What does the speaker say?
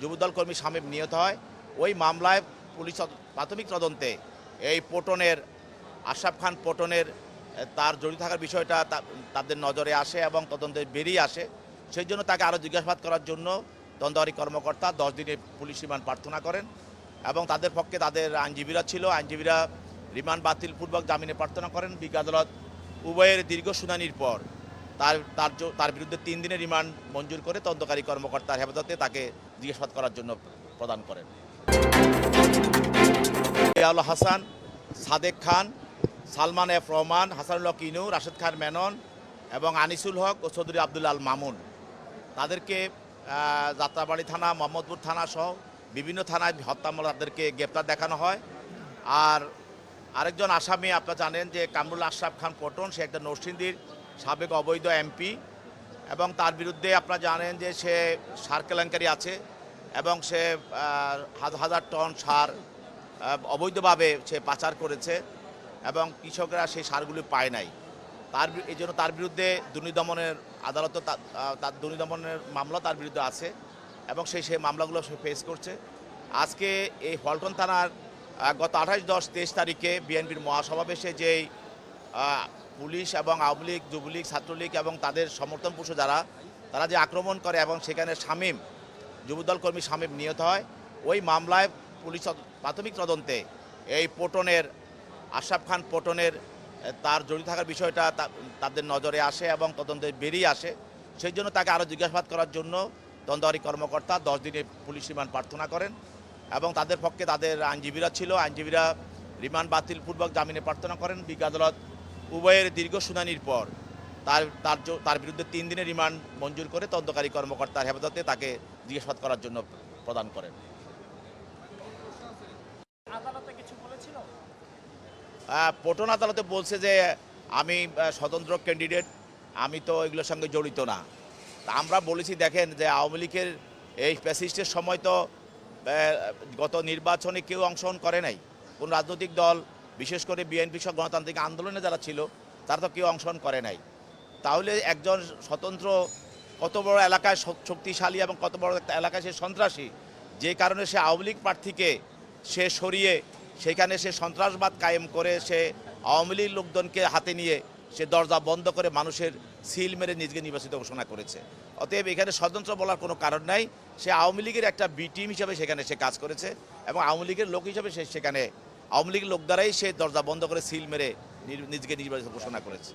যুবদল কর্মী শামীম নিহত হয়। ওই মামলায় পুলিশ প্রাথমিক তদন্তে এই পটনের, আশরাফ খান পটনের তার জড়িত থাকার বিষয়টা তাদের নজরে আসে এবং তদন্তে বেরিয়ে আসে। সেই জন্য তাকে আরও জিজ্ঞাসাবাদ করার জন্য তদন্তকারী কর্মকর্তা দশ দিনের পুলিশ রিমান্ড প্রার্থনা করেন এবং তাদের পক্ষে তাদের আইনজীবীরা ছিল, আইনজীবীরা রিমান্ড বাতিলপূর্বক জামিনে প্রার্থনা করেন। বিজ্ঞ আদালত উভয়ের দীর্ঘ শুনানির পর তার তার তার বিরুদ্ধে তিন দিনের রিমান্ড মঞ্জুর করে তদন্তকারী কর্মকর্তার হেফাজতে তাকে জিজ্ঞাসাবাদ করার জন্য প্রদান করেন। ইয়াউল হাসান, সাদেক খান, সালমান এফ রহমান, হাসানুল হক ইনু, রাশেদ খান মেনন এবং আনিসুল হক ও চৌধুরী আবদুল্লাল মামুন। তাদেরকে যাত্রাবাড়ি থানা, মোহাম্মদপুর থানা সহ বিভিন্ন থানায় হত্যা মামলা তাদেরকে গ্রেপ্তার দেখানো হয়। আর আরেকজন আসামি, আপনারা জানেন যে কামরুল আশরাফ খান পটন, সে একটা নরসিংদীর সাবেক অবৈধ এমপি এবং তার বিরুদ্ধে আপনারা জানেন যে সে সার কেলেঙ্কারি আছে এবং সে হাজার হাজার টন সার অবৈধভাবে সে পাচার করেছে এবং কৃষকরা সেই সারগুলি পায় নাই। তার এই জন্য তার বিরুদ্ধে দুর্নীতি দমনের আদালত তার দুর্নীতি দমনের মামলা তার বিরুদ্ধে আছে এবং সেই সেই মামলাগুলো সে ফেস করছে। আজকে এই ফলটন থানার গত আঠাশ দশ তেইশ তারিখে বিএনপির মহাসমাবেশে যেই পুলিশ এবং আওয়ামী লীগ, যুবলীগ, ছাত্রলীগ এবং তাদের সমর্থন পুরুষ যারা, তারা যে আক্রমণ করে এবং সেখানে শামীম, যুবদল কর্মী শামীম নিহত হয়, ওই মামলায় পুলিশ প্রাথমিক তদন্তে এই পটনের, আশরাফ খান পটনের, তার জড়িত থাকার বিষয়টা তাদের নজরে আসে এবং তদন্তে বেরিয়ে আসে। সেই জন্য তাকে আরও জিজ্ঞাসাবাদ করার জন্য তদন্তকারী কর্মকর্তা দশ দিনে পুলিশ রিমান্ড প্রার্থনা করেন এবং তাদের পক্ষে তাদের আইনজীবীরা ছিল। আইনজীবীরা রিমান্ড বাতিলপূর্বক জামিনে প্রার্থনা করেন। বিজ্ঞ আদালত উভয়ের দীর্ঘ শুনানির পর তার তার তার বিরুদ্ধে তিন দিনের রিমান্ড মঞ্জুর করে তদন্তকারী কর্মকর্তার হেফাজতে তাকে জিজ্ঞাসাবাদ করার জন্য প্রদান করেন। পটন আদালতে বলছে যে আমি স্বতন্ত্র ক্যান্ডিডেট আমি তো এগুলোর সঙ্গে জড়িত না। তা আমরা বলেছি দেখেন যে আওয়ামী লীগের এই প্যাসিস্টের সময় তো গত নির্বাচনে কেউ অংশগ্রহণ করে নাই। কোন রাজনৈতিক দল বিশেষ করে বিএনপি সহ গণতান্ত্রিক আন্দোলনে যারা ছিল, তারা তো কেউ অংশগ্রহণ করে নাই। তাহলে একজন স্বতন্ত্র, কত বড় এলাকায় শক্তিশালী এবং কত বড় একটা এলাকায় সে সন্ত্রাসী, যে কারণে সে আওয়ামী লীগ প্রার্থীকে সে সরিয়ে সেখানে সে সন্ত্রাসবাদ কায়েম করে সে আওয়ামী লীগ লোকজনকে হাতে নিয়ে সে দরজা বন্ধ করে মানুষের সিল মেরে নিজেকে নির্বাচিত ঘোষণা করেছে। অতএব এখানে স্বতন্ত্র বলার কোনো কারণ নাই। সে আওয়ামী লীগের একটা বি টিম হিসাবে সেখানে সে কাজ করেছে এবং আওয়ামী লীগের লোক হিসাবে সে সেখানে আওয়ামী লীগ লোক দ্বারাই সে দরজা বন্ধ করে সিল মেরে নিজেকে নির্বাচিত ঘোষণা করেছে।